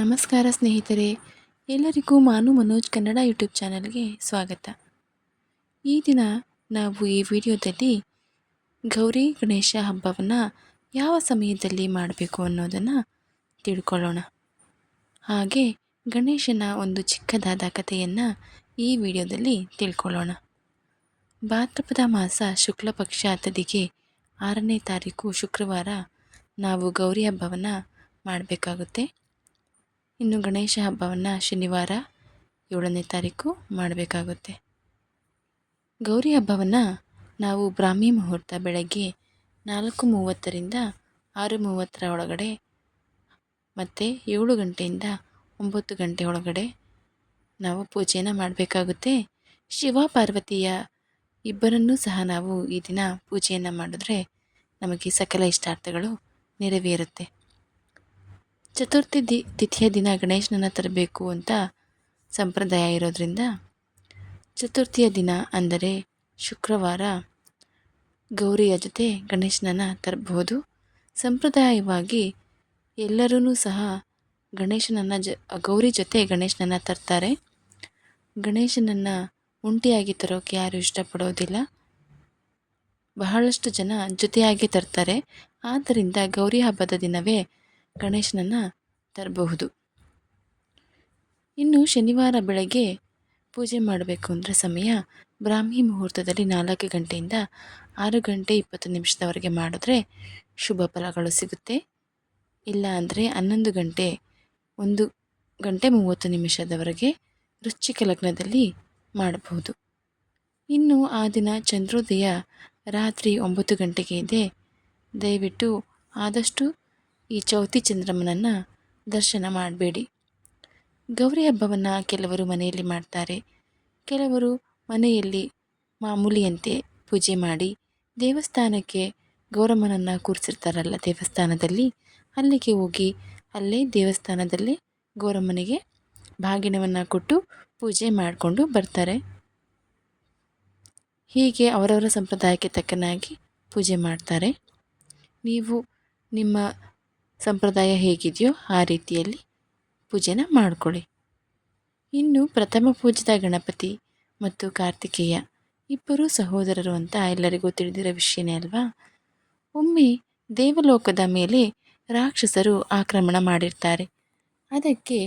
ನಮಸ್ಕಾರ ಸ್ನೇಹಿತರೆ, ಎಲ್ಲರಿಗೂ ಮಾನು ಮನೋಜ್ ಕನ್ನಡ ಯೂಟ್ಯೂಬ್ ಚಾನಲ್ಗೆ ಸ್ವಾಗತ. ಈ ದಿನ ನಾವು ಈ ವಿಡಿಯೋದಲ್ಲಿ ಗೌರಿ ಗಣೇಶ ಹಬ್ಬವನ್ನು ಯಾವ ಸಮಯದಲ್ಲಿ ಮಾಡಬೇಕು ಅನ್ನೋದನ್ನು ತಿಳ್ಕೊಳ್ಳೋಣ. ಹಾಗೆ ಗಣೇಶನ ಒಂದು ಚಿಕ್ಕದಾದ ಕಥೆಯನ್ನು ಈ ವಿಡಿಯೋದಲ್ಲಿ ತಿಳ್ಕೊಳ್ಳೋಣ. ಭಾದ್ರಪದ ಮಾಸ ಶುಕ್ಲ ಪಕ್ಷ ತದಿಗೆ ಆರನೇ ತಾರೀಕು ಶುಕ್ರವಾರ ನಾವು ಗೌರಿ ಹಬ್ಬವನ್ನು ಮಾಡಬೇಕಾಗುತ್ತೆ. ಇನ್ನು ಗಣೇಶ ಹಬ್ಬವನ್ನು ಶನಿವಾರ ಏಳನೇ ತಾರೀಕು ಮಾಡಬೇಕಾಗುತ್ತೆ. ಗೌರಿ ಹಬ್ಬವನ್ನು ನಾವು ಬ್ರಾಹ್ಮಿ ಮುಹೂರ್ತ ಬೆಳಗ್ಗೆ ನಾಲ್ಕು ಮೂವತ್ತರಿಂದ ಆರು ಮೂವತ್ತರ ಒಳಗಡೆ ಮತ್ತು ಏಳು ಗಂಟೆಯಿಂದ ಒಂಬತ್ತು ಗಂಟೆ ಒಳಗಡೆ ನಾವು ಪೂಜೆಯನ್ನು ಮಾಡಬೇಕಾಗುತ್ತೆ. ಶಿವ ಪಾರ್ವತಿಯ ಇಬ್ಬರನ್ನೂ ಸಹ ನಾವು ಈ ದಿನ ಪೂಜೆಯನ್ನು ಮಾಡಿದ್ರೆ ನಮಗೆ ಸಕಲ ಇಷ್ಟಾರ್ಥಗಳು ನೆರವೇರುತ್ತೆ. ಚತುರ್ಥಿ ದಿ, ತಿಥಿಯ ದಿನ ಗಣೇಶನನ್ನು ತರಬೇಕು ಅಂತ ಸಂಪ್ರದಾಯ ಇರೋದರಿಂದ ಚತುರ್ಥಿಯ ದಿನ ಅಂದರೆ ಶುಕ್ರವಾರ ಗೌರಿಯ ಜೊತೆ ಗಣೇಶನನ್ನು ತರಬಹುದು. ಸಂಪ್ರದಾಯವಾಗಿ ಎಲ್ಲರೂ ಸಹ ಗಣೇಶನನ್ನು ಜ, ಗೌರಿ ಜೊತೆ ಗಣೇಶನನ್ನು ತರ್ತಾರೆ. ಗಣೇಶನನ್ನು ಒಂಟಿಯಾಗಿ ತರೋಕೆ ಯಾರು ಇಷ್ಟಪಡೋದಿಲ್ಲ. ಬಹಳಷ್ಟು ಜನ ಜೊತೆಯಾಗಿ ತರ್ತಾರೆ. ಆದ್ದರಿಂದ ಗೌರಿ ಹಬ್ಬದ ದಿನವೇ ಗಣೇಶನನ್ನು ತರಬಹುದು. ಇನ್ನು ಶನಿವಾರ ಬೆಳಗ್ಗೆ ಪೂಜೆ ಮಾಡಬೇಕು ಅಂದರೆ ಸಮಯ ಬ್ರಾಹ್ಮಿ ಮುಹೂರ್ತದಲ್ಲಿ ನಾಲ್ಕು ಗಂಟೆಯಿಂದ ಆರು ಗಂಟೆ ಇಪ್ಪತ್ತು ನಿಮಿಷದವರೆಗೆ ಮಾಡಿದ್ರೆ ಶುಭ ಫಲಗಳು ಸಿಗುತ್ತೆ. ಇಲ್ಲ ಅಂದರೆ ಹನ್ನೊಂದು ಗಂಟೆ, ಒಂದು ಗಂಟೆ ಮೂವತ್ತು ನಿಮಿಷದವರೆಗೆ ರುಚಿಕ ಲಗ್ನದಲ್ಲಿ ಮಾಡಬಹುದು. ಇನ್ನು ಆ ದಿನ ಚಂದ್ರೋದಯ ರಾತ್ರಿ ಒಂಬತ್ತು ಗಂಟೆಗೆ ಇದೆ. ದಯವಿಟ್ಟು ಆದಷ್ಟು ಈ ಚೌತಿ ಚಂದ್ರಮ್ಮನನ್ನು ದರ್ಶನ ಮಾಡಬೇಡಿ. ಗೌರಿ ಹಬ್ಬವನ್ನು ಕೆಲವರು ಮನೆಯಲ್ಲಿ ಮಾಡ್ತಾರೆ. ಕೆಲವರು ಮನೆಯಲ್ಲಿ ಮಾಮೂಲಿಯಂತೆ ಪೂಜೆ ಮಾಡಿ ದೇವಸ್ಥಾನಕ್ಕೆ ಗೌರಮ್ಮನನ್ನು ಕೂರಿಸಿರ್ತಾರಲ್ಲ ದೇವಸ್ಥಾನದಲ್ಲಿ, ಅಲ್ಲಿಗೆ ಹೋಗಿ ಅಲ್ಲೇ ದೇವಸ್ಥಾನದಲ್ಲಿ ಗೌರಮ್ಮನಿಗೆ ಬಾಗಿನವನ್ನು ಕೊಟ್ಟು ಪೂಜೆ ಮಾಡಿಕೊಂಡು ಬರ್ತಾರೆ. ಹೀಗೆ ಅವರವರ ಸಂಪ್ರದಾಯಕ್ಕೆ ತಕ್ಕನಾಗಿ ಪೂಜೆ ಮಾಡ್ತಾರೆ. ನೀವು ನಿಮ್ಮ ಸಂಪ್ರದಾಯ ಹೇಗಿದೆಯೋ ಆ ರೀತಿಯಲ್ಲಿ ಪೂಜೆನ ಮಾಡಿಕೊಳ್ಳಿ. ಇನ್ನು ಪ್ರಥಮ ಪೂಜಿತ ಗಣಪತಿ ಮತ್ತು ಕಾರ್ತಿಕೇಯ ಇಬ್ಬರೂ ಸಹೋದರರು ಅಂತ ಎಲ್ಲರಿಗೂ ತಿಳಿದಿರೋ ವಿಷಯನೇ ಅಲ್ವಾ? ಒಮ್ಮೆ ದೇವಲೋಕದ ಮೇಲೆ ರಾಕ್ಷಸರು ಆಕ್ರಮಣ ಮಾಡಿರ್ತಾರೆ. ಅದಕ್ಕೆ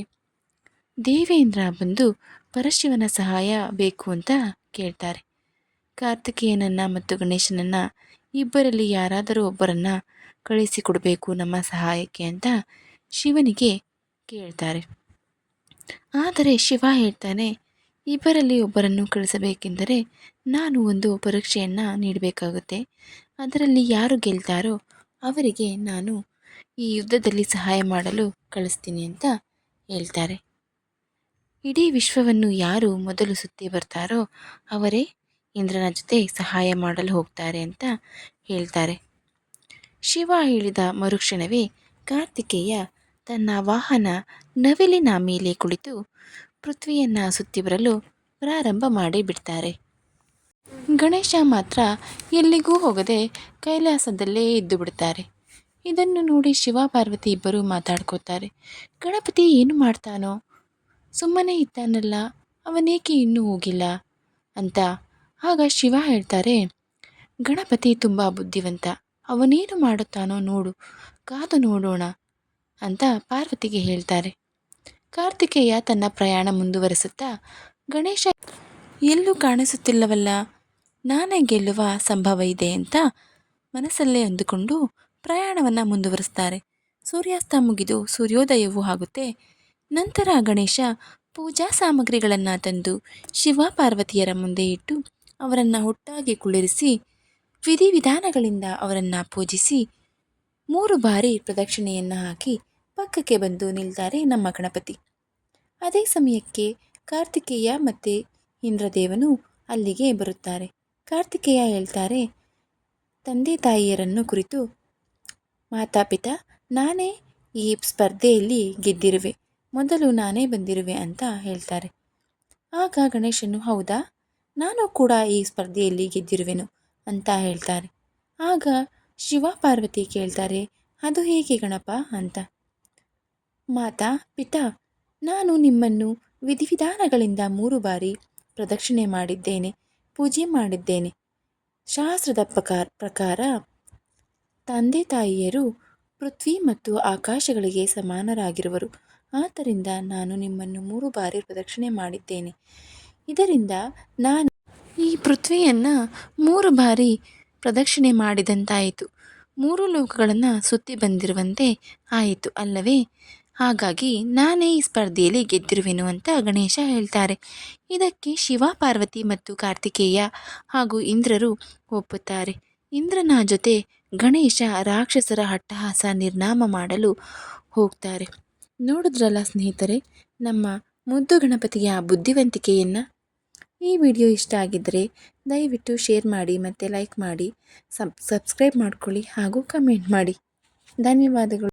ದೇವೇಂದ್ರ ಬಂದು ಪರಶಿವನ ಸಹಾಯ ಬೇಕು ಅಂತ ಕೇಳ್ತಾರೆ. ಕಾರ್ತಿಕೇಯನನ್ನು ಮತ್ತು ಗಣೇಶನನ್ನು ಇಬ್ಬರಲ್ಲಿ ಯಾರಾದರೂ ಒಬ್ಬರನ್ನು ಕಳಿಸಿಕೊಡಬೇಕು ನಮ್ಮ ಸಹಾಯಕ್ಕೆ ಅಂತ ಶಿವನಿಗೆ ಕೇಳ್ತಾರೆ. ಆದರೆ ಶಿವ ಹೇಳ್ತಾನೆ, ಇಬ್ಬರಲ್ಲಿ ಒಬ್ಬರನ್ನು ಕಳಿಸಬೇಕೆಂದರೆ ನಾನು ಒಂದು ಪರೀಕ್ಷೆಯನ್ನು ನೀಡಬೇಕಾಗುತ್ತೆ. ಅದರಲ್ಲಿ ಯಾರು ಗೆಲ್ತಾರೋ ಅವರಿಗೆ ನಾನು ಈ ಯುದ್ಧದಲ್ಲಿ ಸಹಾಯ ಮಾಡಲು ಕಳಿಸ್ತೀನಿ ಅಂತ ಹೇಳ್ತಾರೆ. ಇಡೀ ವಿಶ್ವವನ್ನು ಯಾರು ಮೊದಲು ಸುತ್ತಿ ಬರ್ತಾರೋ ಅವರೇ ಇಂದ್ರನ ಜೊತೆ ಸಹಾಯ ಮಾಡಲು ಹೋಗ್ತಾರೆ ಅಂತ ಹೇಳ್ತಾರೆ. ಶಿವ ಹೇಳಿದ ಮರುಕ್ಷಣವೇ ಕಾರ್ತಿಕೇಯ ತನ್ನ ವಾಹನ ನವಿಲಿನ ಮೇಲೆ ಕುಳಿತು ಪೃಥ್ವಿಯನ್ನು ಸುತ್ತಿ ಬರಲು ಪ್ರಾರಂಭ ಮಾಡಿ ಬಿಡ್ತಾರೆ. ಗಣೇಶ ಮಾತ್ರ ಎಲ್ಲಿಗೂ ಹೋಗದೆ ಕೈಲಾಸದಲ್ಲೇ ಇದ್ದು ಬಿಡ್ತಾರೆ. ಇದನ್ನು ನೋಡಿ ಶಿವ ಪಾರ್ವತಿ ಇಬ್ಬರು ಮಾತಾಡ್ಕೋತಾರೆ. ಗಣಪತಿ ಏನು ಮಾಡ್ತಾನೋ? ಸುಮ್ಮನೆ ಇದ್ದಾನಲ್ಲ, ಅವನೇಕೆ ಇನ್ನೂ ಹೋಗಿಲ್ಲ ಅಂತ ಆಗ ಶಿವ ಹೇಳ್ತಾರೆ, ಗಣಪತಿ ತುಂಬ ಬುದ್ಧಿವಂತ. ಅವನೇನು ಮಾಡುತ್ತಾನೋ ನೋಡು, ಕಾದು ನೋಡೋಣ ಅಂತ ಪಾರ್ವತಿಗೆ ಹೇಳ್ತಾರೆ. ಕಾರ್ತಿಕೇಯ ತನ್ನ ಪ್ರಯಾಣ ಮುಂದುವರಿಸುತ್ತಾ, ಗಣೇಶ, ಎಲ್ಲೂ ಕಾಣಿಸುತ್ತಿಲ್ಲವಲ್ಲ, ನಾನೇ ಗೆಲ್ಲುವ ಸಂಭವ ಇದೆ ಅಂತ ಮನಸ್ಸಲ್ಲೇ ಅಂದುಕೊಂಡು ಪ್ರಯಾಣವನ್ನು ಮುಂದುವರಿಸ್ತಾರೆ. ಸೂರ್ಯಾಸ್ತ ಮುಗಿದು ಸೂರ್ಯೋದಯವೂ ಆಗುತ್ತೆ. ನಂತರ ಗಣೇಶ ಪೂಜಾ ಸಾಮಗ್ರಿಗಳನ್ನು ತಂದು ಶಿವ ಪಾರ್ವತಿಯರ ಮುಂದೆ ಇಟ್ಟು ಅವರನ್ನು ಒಟ್ಟಾಗಿ ಕುಳ್ಳಿರಿಸಿ ವಿಧಿವಿಧಾನಗಳಿಂದ ಅವರನ್ನು ಪೂಜಿಸಿ ಮೂರು ಬಾರಿ ಪ್ರದಕ್ಷಿಣೆಯನ್ನು ಹಾಕಿ ಪಕ್ಕಕ್ಕೆ ಬಂದು ನಿಲ್ತಾರೆ ನಮ್ಮ ಗಣಪತಿ. ಅದೇ ಸಮಯಕ್ಕೆ ಕಾರ್ತಿಕೇಯ ಮತ್ತು ಇಂದ್ರದೇವನು ಅಲ್ಲಿಗೆ ಬರುತ್ತಾರೆ. ಕಾರ್ತಿಕೇಯ ಹೇಳ್ತಾರೆ, ತಂದೆ ತಾಯಿಯರನ್ನು ಕುರಿತು ಮಾತಾಪಿತ ನಾನೇ ಈ ಸ್ಪರ್ಧೆಯಲ್ಲಿ ಗೆದ್ದಿರುವೆ, ಮೊದಲು ನಾನೇ ಬಂದಿರುವೆ ಅಂತ ಹೇಳ್ತಾರೆ. ಆಗ ಗಣೇಶನು, ಹೌದಾ? ನಾನು ಕೂಡ ಈ ಸ್ಪರ್ಧೆಯಲ್ಲಿ ಗೆದ್ದಿರುವೆನು. ಅಂತ ಹೇಳ್ತಾರೆ. ಆಗ ಶಿವ ಪಾರ್ವತಿ ಕೇಳ್ತಾರೆ, ಅದು ಹೇಗೆ ಗಣಪ ಅಂತ? ಮಾತಾ, ಪಿತಾ, ನಾನು ನಿಮ್ಮನ್ನು ವಿಧಿವಿಧಾನಗಳಿಂದ ಮೂರು ಬಾರಿ ಪ್ರದಕ್ಷಿಣೆ ಮಾಡಿದ್ದೇನೆ, ಪೂಜೆ ಮಾಡಿದ್ದೇನೆ. ಶಾಸ್ತ್ರದ ಪ್ರಕಾರ ಪ್ರಕಾರ ತಂದೆ ತಾಯಿಯರು ಪೃಥ್ವಿ ಮತ್ತು ಆಕಾಶಗಳಿಗೆ ಸಮಾನರಾಗಿರುವರು. ಆದ್ದರಿಂದ ನಾನು ನಿಮ್ಮನ್ನು ಮೂರು ಬಾರಿ ಪ್ರದಕ್ಷಿಣೆ ಮಾಡಿದ್ದೇನೆ. ಇದರಿಂದ ನಾನು ಪೃಥ್ವಿಯನ್ನು ಮೂರು ಬಾರಿ ಪ್ರದಕ್ಷಿಣೆ ಮಾಡಿದಂತಾಯಿತು. ಮೂರು ಲೋಕಗಳನ್ನು ಸುತ್ತಿ ಬಂದಿರುವಂತೆ ಆಯಿತು ಅಲ್ಲವೇ? ಹಾಗಾಗಿ ನಾನೇ ಈ ಸ್ಪರ್ಧೆಯಲ್ಲಿ ಗೆದ್ದಿರುವೆನು ಅಂತ ಗಣೇಶ ಹೇಳ್ತಾರೆ. ಇದಕ್ಕೆ ಶಿವ, ಪಾರ್ವತಿ ಮತ್ತು ಕಾರ್ತಿಕೇಯ ಹಾಗೂ ಇಂದ್ರರು ಒಪ್ಪುತ್ತಾರೆ. ಇಂದ್ರನ ಜೊತೆ ಗಣೇಶ ರಾಕ್ಷಸರ ಅಟ್ಟಹಾಸ ನಿರ್ನಾಮ ಮಾಡಲು ಹೋಗ್ತಾರೆ. ನೋಡಿದ್ರಲ್ಲ ಸ್ನೇಹಿತರೆ, ನಮ್ಮ ಮುದ್ದು ಗಣಪತಿಯ ಬುದ್ಧಿವಂತಿಕೆಯನ್ನು ಈ ವಿಡಿಯೋ ಇಷ್ಟ ಆಗಿದ್ದರೆ ದಯವಿಟ್ಟು ಶೇರ್ ಮಾಡಿ ಮತ್ತು ಲೈಕ್ ಮಾಡಿ, ಸಬ್ ಸಬ್ಸ್ಕ್ರೈಬ್ ಮಾಡ್ಕೊಳ್ಳಿ ಹಾಗೂ ಕಮೆಂಟ್ ಮಾಡಿ. ಧನ್ಯವಾದಗಳು.